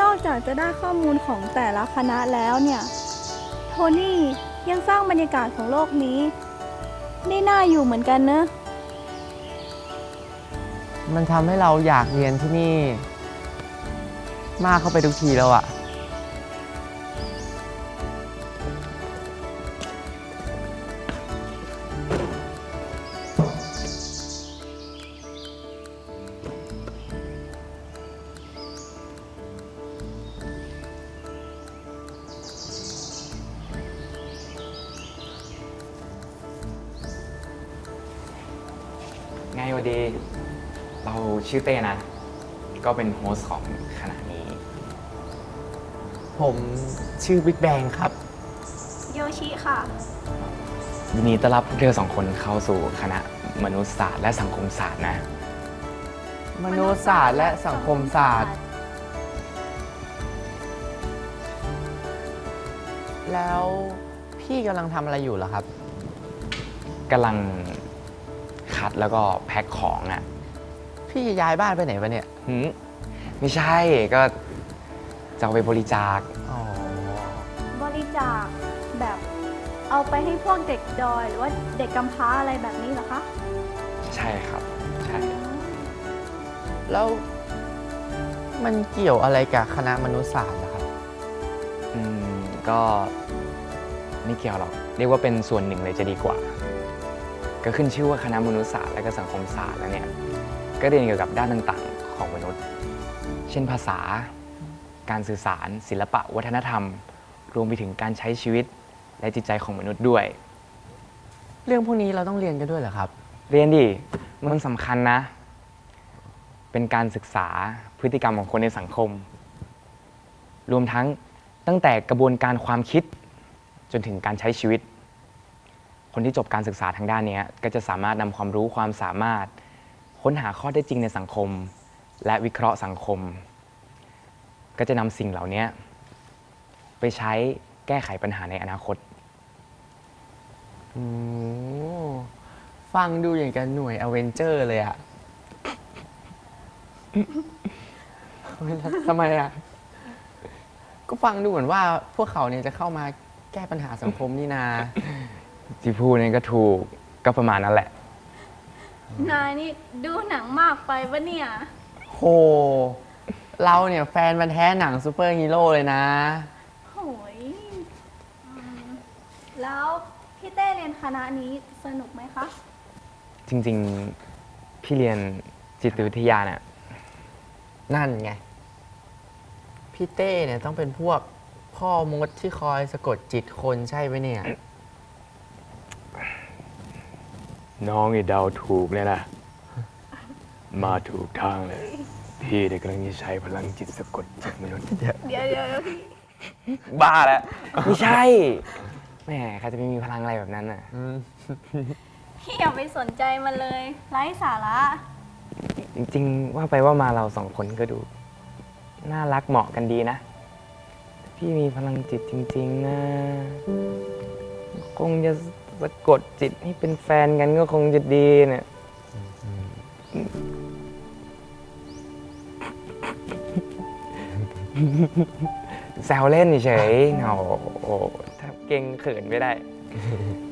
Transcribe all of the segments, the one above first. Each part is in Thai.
นอกจากจะได้ข้อมูลของแต่ละคณะแล้วเนี่ย โทนี่ยังสร้างบรรยากาศของโลกนี้ ได้น่าอยู่เหมือนกันเนอะ มันทำให้เราอยากเรียนที่นี่ มากเข้าไปทุกทีแล้วอะ ไงวะดี เราชื่อเต้นะ ก็เป็นโฮสต์ของคณะนี้ ผมชื่อบิ๊กแบงครับ โยชิค่ะ ยินดีต้อนรับพวกเธอสองคนเข้าสู่คณะมนุษยศาสตร์และสังคมศาสตร์นะ มนุษยศาสตร์และสังคมศาสตร์ แล้วพี่กำลังทำอะไรอยู่เหรอครับ กำลัง คัดแล้วก็แพ็คของอะ พี่จะย้ายบ้านไปไหนวะเนี่ยหืมไม่ใช่ก็จะเอาไปบริจาค อ๋อ บริจาคแบบเอาไปให้พวกเด็กดอย หรือว่าเด็กกำพร้าอะไรแบบนี้เหรอคะ ใช่ครับ ใช่ แล้วมันเกี่ยวอะไรกับคณะมนุษยศาสตร์นะครับ อืม ก็ไม่เกี่ยวหรอก เรียกว่าเป็นส่วนหนึ่งเลยจะดีกว่า ก็ขึ้นชื่อว่าคณะมนุษยศาสตร์และก็สังคมศาสตร์แล้วเนี่ยก็เรียนเกี่ยวกับด้านต่างๆ ของมนุษย์ เช่นภาษา การสื่อสาร ศิลปะ วัฒนธรรม รวมไปถึงการใช้ชีวิตและจิตใจของมนุษย์ด้วย เรื่องพวกนี้เราต้องเรียนกันด้วยเหรอครับ เรียนดิมันสำคัญนะ เป็นการศึกษาพฤติกรรมของคนในสังคม รวมทั้งตั้งแต่กระบวนการความคิดจนถึงการใช้ชีวิต คนที่จบการศึกษาทางด้านนี้ก็จะสามารถนำความรู้ความสามารถ ค้นหาข้อเท็จจริงในสังคม และวิเคราะห์สังคม ก็จะนำสิ่งเหล่านี้ไปใช้แก้ไขปัญหาในอนาคตฟังดูอย่างกับหน่วยอเวนเจอร์เลยอะทำไมอะก็ฟังดูเหมือนว่าพวกเขาเนี่ยจะเข้ามาแก้ปัญหาสังคมนี่นา ที่พูดนี่ก็ถูกก็ประมาณนั้นแหละ นายนี่ดูหนังมากไปปะเนี่ย โห เราเนี่ยแฟนมันธุ์แท้หนังซูเปอร์ฮีโร่เลยนะ โหยอืมแล้วพี่เต้เรียนคณะนี้สนุกไหมคะ จริงๆ พี่เรียนจิตวิทยาเนี่ยนั่นไง พี่เต้เนี่ยต้องเป็นพวกพ่อมดที่คอยสะกดจิตคนใช่ไหมเนี่ย น้องไอ้เดาถูกเลยนะ มาถูกทางเลย พี่เด็กกำลังจะใช้พลังจิตสะกดจิตมนุษย์เดี๋ยวเดี๋ยวเดี๋ยวพี่บ้าแล้วไม่ใช่แหมใครจะไม่มีพลังอะไรแบบนั้นน่ะพี่อย่าไปสนใจมันเลยไร้สาระ จริงๆ ว่าไปว่ามาเราสองคนก็ดู น่ารักเหมาะกันดีนะพี่มีพลังจิตจริง ๆนะคงจะ สะกดจิตให้เป็นแฟนกันก็คงจะดีเนี่ยแซวเล่นเฉยๆโอ้โหถ้าเก่งเขินไม่ได้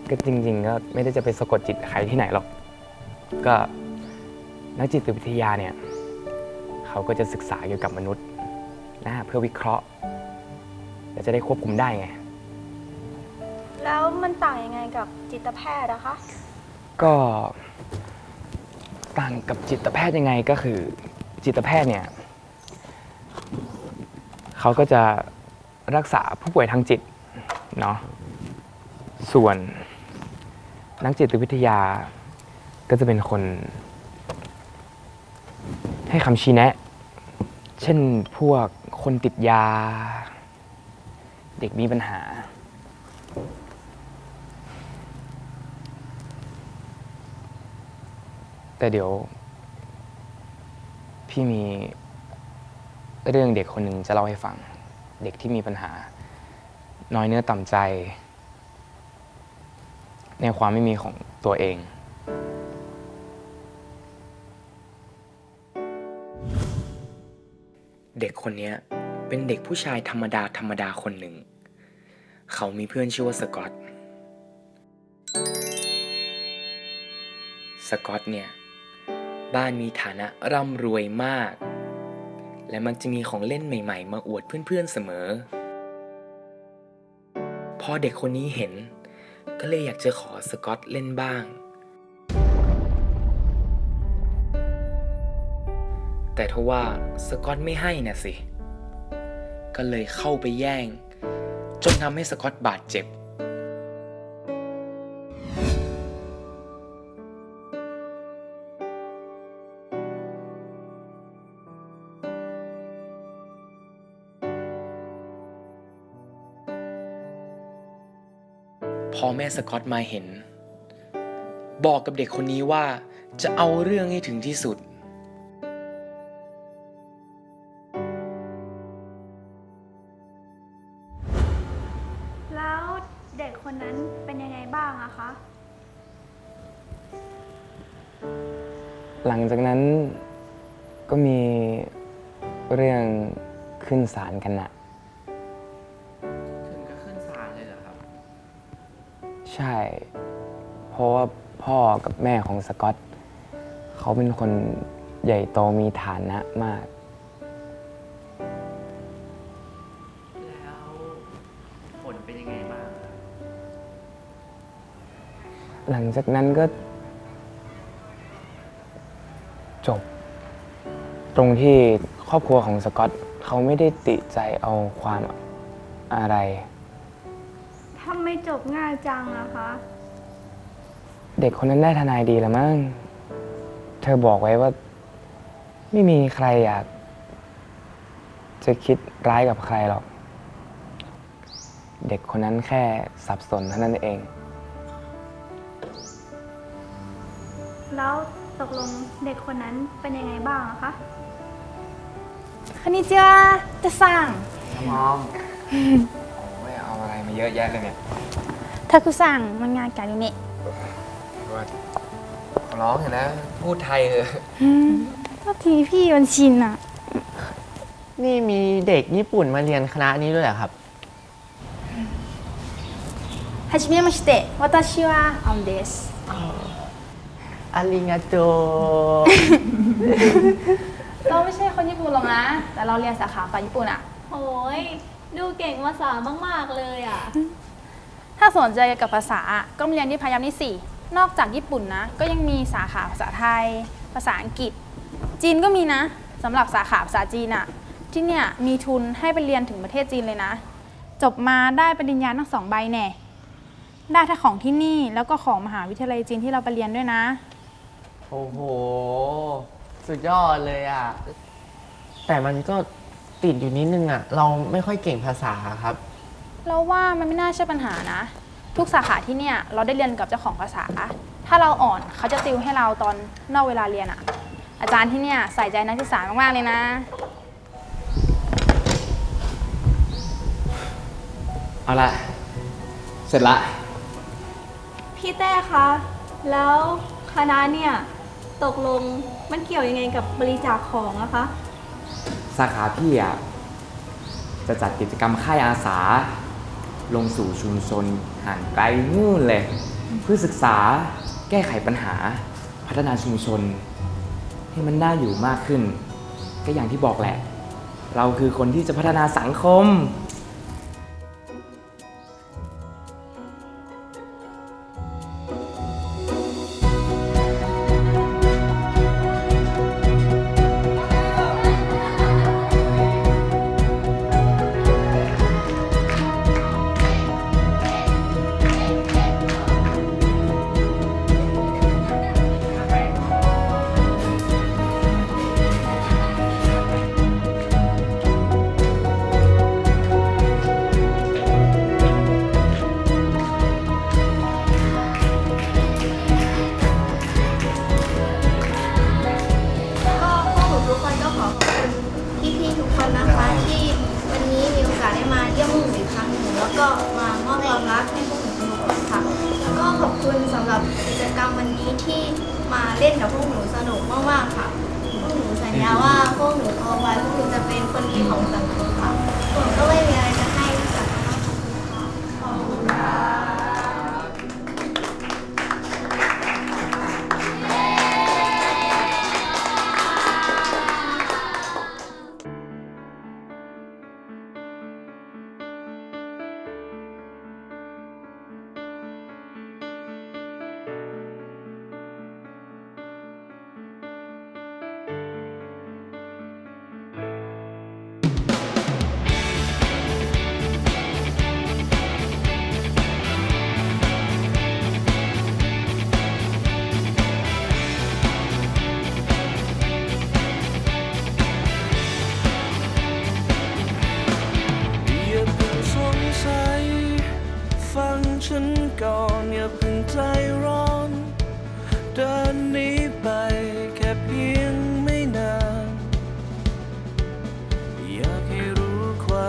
ก็จริง ๆ ก็ไม่ได้จะไปสะกดจิตใครที่ไหนหรอก ก็นักจิตวิทยาเนี่ย เขาก็จะศึกษาเกี่ยวกับมนุษย์นะเพื่อวิเคราะห์ และจะได้ควบคุมได้ไง แล้วมันต่างยังไงกับจิตแพทย์อะคะ ก็ต่างกับจิตแพทย์ยังไงก็คือ จิตแพทย์เนี่ยเขาก็จะรักษาผู้ป่วยทางจิตเนาะส่วนนักจิตวิทยาก็จะเป็นคน ให้คำชี้แนะ เช่นพวกคนติดยา เด็กมีปัญหา แต่เดี๋ยว พี่มีเรื่องเด็กคนหนึ่งจะเล่าให้ฟัง เด็กที่มีปัญหา น้อยเนื้อต่ำใจ ในความไม่มีของตัวเอง เด็กคนนี้เป็นเด็กผู้ชายธรรมดาธรรมดาคนหนึ่ง เขามีเพื่อนชื่อว่าสกอตสกอตเนี่ย บ้านมีฐานะร่ำรวยมาก และมักจะมีของเล่นใหม่ ๆ มาอวดเพื่อนๆเสมอ พอเด็กคนนี้เห็น ก็เลยอยากจะขอสกอตเล่นบ้าง แต่ทว่าสกอตไม่ให้น่ะสิ ก็เลยเข้าไปแย่ง จนทำให้สกอตบาดเจ็บ แม่สกอตมาเห็น บอกกับเด็กคนนี้ว่าจะเอาเรื่องให้ถึงที่สุด แล้วเด็กคนนั้นเป็นยังไงบ้างอะคะ หลังจากนั้นก็มีเรื่องขึ้นศาลกันนะ ใช่ เพราะว่าพ่อกับแม่ของสกอต เขาเป็นคนใหญ่โตมีฐานะมาก แล้วผลเป็นยังไงบ้างครับหลังจากนั้นก็ จบ ตรงที่ครอบครัวของสกอตเขาไม่ได้ติใจเอาความอะไรทำไม จบง่ายจังอะคะ เด็กคนนั้นได้ทนายดีแล้วมั้ง เธอบอกไว้ว่า ไม่มีใครอยาก จะคิดร้ายกับใครหรอก เด็กคนนั้นแค่สับสนเท่านั้นเอง แล้วตกลงเด็กคนนั้นเป็นยังไงบ้างอะคะ คณิจ้าจะสั่ง มองโอ้ยเอาอะไรมาเยอะแยะเลยเนี่ย ถ้าคุณสั่งมันงานการอยู่นี่ว่าร้องเถอะนะ พูดไทยเถอะก็ทีพี่มันชินอะ นี่มีเด็กญี่ปุ่นมาเรียนคณะนี้ด้วยเหรอครับฮาจิเมะมาชิเตะวาตาชิวะออมเดสอาริงาโตเราไม่ใช่คนญี่ปุ่นหรอกนะ แต่เราเรียนสาขาภาษาญี่ปุ่นอะ โอ้ยดูเก่งภาษามาก ๆ เลยอะ ถ้าสนใจเกี่ยวกับภาษาอะก็มาเรียนที่พายัมนิสี่นอกจากญี่ปุ่นนะ ก็ยังมีสาขาภาษาไทย ภาษาอังกฤษ จีนก็มีนะสำหรับสาขาภาษาจีนอะที่เนี่ยมีทุนให้ไปเรียนถึงประเทศจีนเลยนะ จบมาได้ปริญญาทั้งสองใบแน่ได้ทั้งของที่นี่แล้วก็ของมหาวิทยาลัยจีนที่เราไปเรียนด้วยนะ โอ้โห สุดยอดเลยอะ แต่มันก็ติดอยู่นิดนึงอะ เราไม่ค่อยเก่งภาษาครับ เราว่ามันไม่น่าใช่ปัญหานะ ทุกสาขาที่เนี่ยเราได้เรียนกับเจ้าของภาษา ถ้าเราอ่อนเขาจะติวให้เราตอนนอกเวลาเรียนอะอาจารย์ที่เนี่ยใส่ใจนักศึกษามากๆเลยนะ เอาละเสร็จละ พี่เต้คะ แล้วคณะเนี่ย ตกลงมันเกี่ยวยังไงกับบริจาคของอะคะ สาขาพี่อะจะจัดกิจกรรมค่ายอาสา ลงสู่ชุมชนห่างไกลนู่นเลย เพื่อศึกษาแก้ไขปัญหา พัฒนาชุมชน ให้มันน่าอยู่มากขึ้น ก็อย่างที่บอกแหละ เราคือคนที่จะพัฒนาสังคม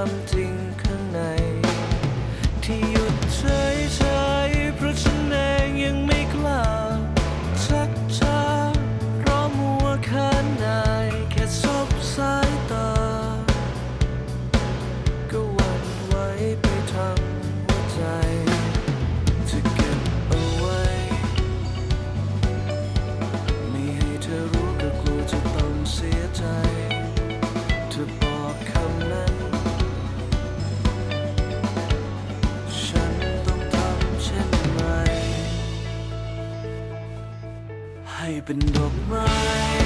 come to เป็นดอกไม้